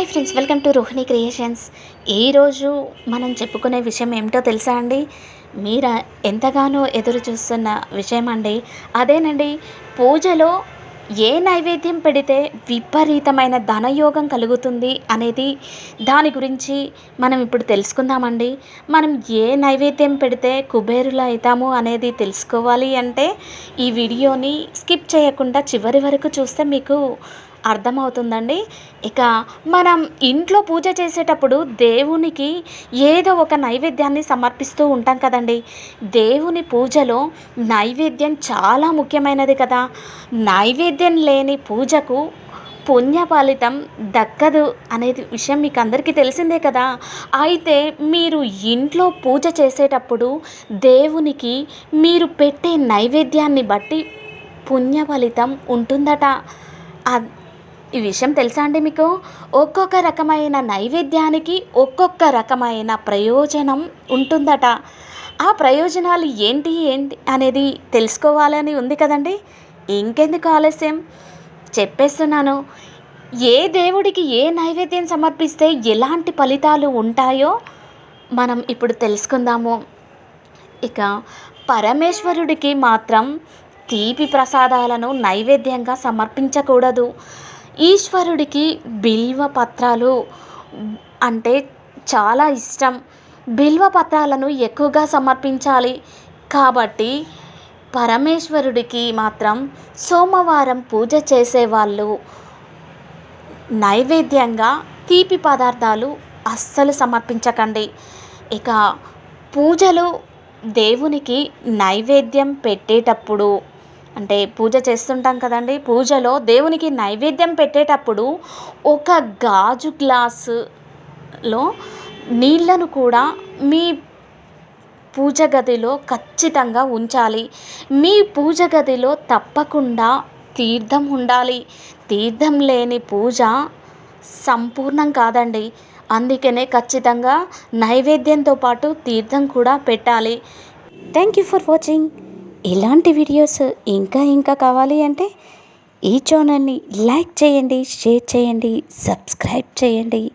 Hi friends welcome to Rohini creations. ఈరోజు మనం చెప్పుకునే విషయం ఏమిటో తెలుసా అండి? మీరు ఎంతగానో ఎదురు చూస్తున్న విషయం అండి. అదేనండి పూజలో ఏ నైవేద్యం పెడితే విపరీతమైన ధనయోగం కలుగుతుంది అనేది దాని గురించి మనం ఇప్పుడు తెలుసుకుందామండి. మనం ఏ నైవేద్యం పెడితే కుబేరులు అవుతాము అనేది తెలుసుకోవాలి అంటే ఈ వీడియోని స్కిప్ చేయకుండా చివరి వరకు చూస్తే మీకు అర్థమవుతుందండి? ఇక మనం ఇంట్లో పూజ చేసేటప్పుడు దేవునికి ఏదో ఒక నైవేద్యాన్ని సమర్పిస్తూ ఉంటాం కదండి. దేవుని పూజలో నైవేద్యం చాలా ముఖ్యమైనది కదా. నైవేద్యం లేని పూజకు పుణ్య ఫలితం దక్కదు అనేది విషయం మీకు అందరికీ తెలిసిందే కదా. అయితే మీరు ఇంట్లో పూజ చేసేటప్పుడు దేవునికి మీరు పెట్టే నైవేద్యాన్ని బట్టి పుణ్య ఫలితం ఉంటుందట ఈ విషయం తెలుసా అండి మీకు? ఒక్కొక్క రకమైన నైవేద్యానికి ఒక్కొక్క రకమైన ప్రయోజనం ఉంటుందట. ఆ ప్రయోజనాలు ఏంటి ఏంటి అనేది తెలుసుకోవాలని ఉంది కదండి? ఇంకెందుకు ఆలస్యం? చెప్పేస్తున్నాను. ఏ దేవుడికి ఏ నైవేద్యం సమర్పిస్తే ఎలాంటి ఫలితాలు ఉంటాయో మనం ఇప్పుడు తెలుసుకుందాము. ఇక పరమేశ్వరుడికి మాత్రం తీపి ప్రసాదాలను నైవేద్యంగా సమర్పించకూడదు. ఈశ్వరుడికి బిల్వ పత్రాలు అంటే చాలా ఇష్టం. బిల్వ పత్రాలను ఎక్కువగా సమర్పించాలి. కాబట్టి పరమేశ్వరుడికి మాత్రం సోమవారం పూజ చేసేవాళ్ళు. నైవేద్యంగా తీపి పదార్థాలు అస్సలు సమర్పించకండి. ఇక పూజలు దేవునికి నైవేద్యం పెట్టేటప్పుడు అంటే పూజ చేస్తుంటాం కదండి. పూజలో దేవునికి నైవేద్యం పెట్టేటప్పుడు ఒక గాజు గ్లాసులో నీళ్ళను కూడా మీ పూజ గదిలో ఖచ్చితంగా ఉంచాలి. మీ పూజ గదిలో తప్పకుండా తీర్థం ఉండాలి. తీర్థం లేని పూజ సంపూర్ణం కాదండి. అందుకనే ఖచ్చితంగా నైవేద్యంతో పాటు తీర్థం కూడా పెట్టాలి. Thank you for watching. ఇలాంటి వీడియోస్ ఇంకా ఇంకా కావాలి అంటే ఈ ఛానల్ని లైక్ చేయండి షేర్ చేయండి సబ్స్క్రైబ్ చేయండి.